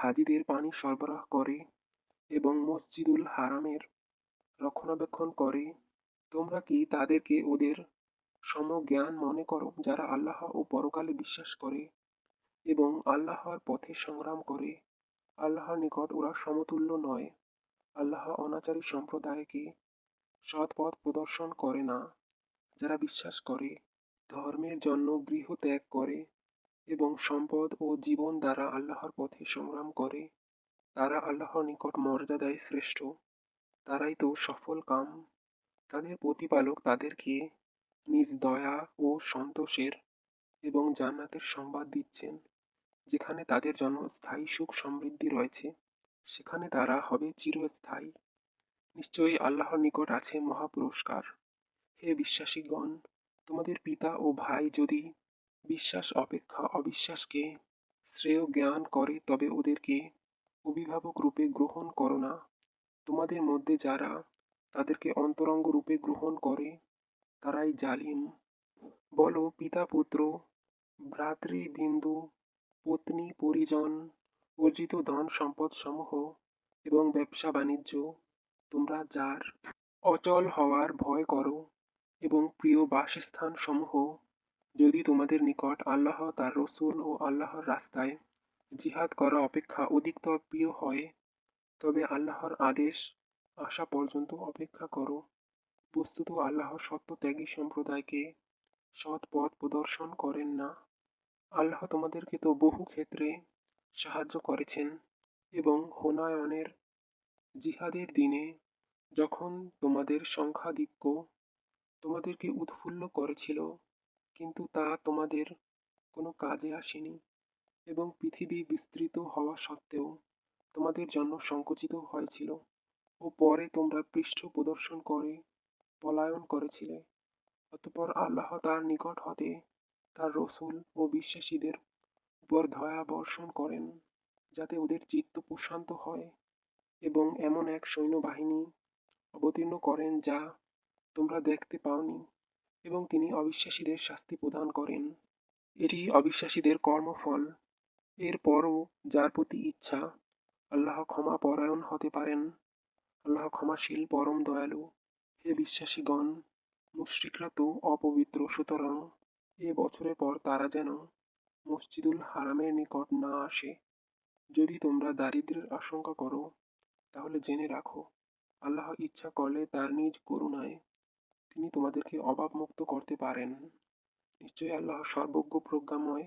হাজিদের পানি সরবরাহ করে এবং মসজিদুল হারামের রক্ষণাবেক্ষণ করে। তোমরা কি তাদেরকে ওদের সমজ্ঞান মনে করো যারা আল্লাহ ও পরকালে বিশ্বাস করে এবং আল্লাহর পথে সংগ্রাম করে? আল্লাহর নিকট ওরা সমতুল্য নয়। আল্লাহ অনাচারী সম্প্রদায়কে সৎ পথ প্রদর্শন করে না। যারা বিশ্বাস করে, ধর্মের জন্য গৃহ ত্যাগ করে এবং সম্পদ ও জীবন দ্বারা আল্লাহর পথে সংগ্রাম করে। তারা আল্লাহর নিকট মর্যাদায় শ্রেষ্ঠ। তারাই তো সফল কাম। তাদের প্রতিপালক তাদেরকে নিজ দয়া ও সন্তোষের এবং জান্নাতের সংবাদ দিচ্ছেন। যেখানে তাদের জন্য স্থায়ী সুখ সমৃদ্ধি রয়েছে, সেখানে তারা হবে চিরস্থায়ী। নিশ্চয়ই আল্লাহর নিকট আছে মহাপুরস্কার হে বিশ্বাসীগণ, তোমাদের পিতা ও ভাই যদি বিশ্বাস, অপেক্ষা, অবিশ্বাসকে শ্রেয় জ্ঞান করে, তবে ওদেরকে অভিভাবক রূপে গ্রহণ করো না। তোমাদের মধ্যে যারা তাদেরকে অন্তরঙ্গ রূপে গ্রহণ করে, তারাই জালিম। বলো, পিতা, পুত্র ভ্রাতৃবিন্দু পত্নী, পরিজন, অর্জিত ধন সম্পদ সমূহ এবং ব্যবসা, বাণিজ্য, তোমরা যার অচল হওয়ার ভয় করো এবং প্রিয় বাসস্থান সমূহ যদি তোমাদের নিকট আল্লাহ তার রসুল ও আল্লাহর রাস্তায় জিহাদ করা অপেক্ষা অধিকতর প্রিয় হয়, তবে আল্লাহর আদেশ আসা পর্যন্ত অপেক্ষা করো। বস্তুত আল্লাহ সত্যত্যাগী সম্প্রদায়কে সৎ পথ প্রদর্শন করেন না। আল্লাহ তোমাদেরকে তো বহু ক্ষেত্রে সাহায্য করেছেন এবং হোনায়নের জিহাদের দিনে যখন তোমাদের সংখ্যাধিক্য তোমাদেরকে উৎফুল্ল করেছিল কিন্তু তা তোমাদের কোনো কাজে আসেনি এবং পৃথিবী বিস্তৃত হওয়া সত্ত্বেও তোমাদের জন্য সংকুচিত হয়েছিল ও পরে তোমরা পৃষ্ঠ প্রদর্শন করে পলায়ন করেছিলে। অতপর আল্লাহ তার নিকট হতে তার রসুল ও বিশ্বাসীদের উপর দয়া বর্ষণ করেন যাতে ওদের চিত্ত প্রশান্ত হয় এবং এমন এক সৈন্যবাহিনী অবতীর্ণ করেন যা তোমরা দেখতে পাওনি। এবং তিনি অবিশ্বাসীদের শাস্তি প্রদান করেন। এটি অবিশ্বাসীদের কর্মফল। এরপরও যার প্রতি ইচ্ছা, আল্লাহ ক্ষমা পরায়ণ হতে পারেন। আল্লাহ ক্ষমাশীল, পরম দয়ালু। হে বিশ্বাসীগণ, মুশ্রিকরা তো অপবিত্র, সুতরাং এ বছরের পর তারা যেন মসজিদুল হারামের নিকট না আসে। যদি তোমরা দারিদ্র্যের আশঙ্কা করো, তাহলে জেনে রাখো, আল্লাহ ইচ্ছা করলে তার নিজ করুণায় তিনি তোমাদেরকে অভাবমুক্ত করতে পারেন। নিশ্চয়ই আল্লাহ সর্বজ্ঞ প্রজ্ঞাময়।